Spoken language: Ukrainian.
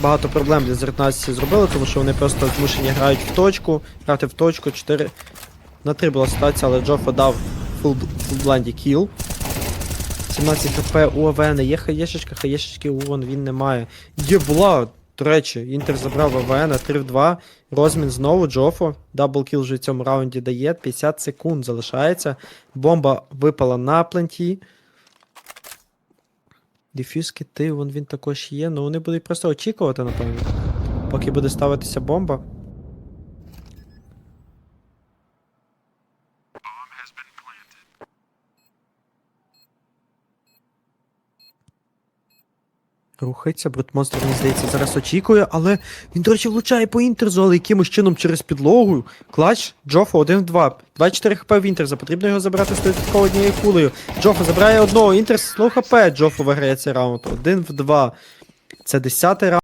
багато проблем для Z19 зробили, тому що вони просто змушені грають в точку, грати в точку 4 на 3 була ситуація, але Джофа дав фул, фулбланді кіл. 17 хп у АВН є хаєшечка, хаєшечки у вон він не має. Є до речі, Інтер забрав АВН 3 в 2. Розмін знову Джофо. Даблкіл вже в цьому раунді дає. 50 секунд залишається. Бомба випала на пленті. Дефюз кити, вон він також є. Ну вони будуть просто очікувати, напевно. Поки буде ставитися бомба. Рухається, брутмонстр, мені здається, зараз очікує, але він, до речі, влучає по інтерзу, але якимось чином через підлогу. Клач, Джофа 1 в 2. 24 хп в інтерза, потрібно його забрати з однією кулею. Джофа забирає одного, інтерс 100 хп, Джофо виграє цей раунд. 1 в 2. Це 10 раунд.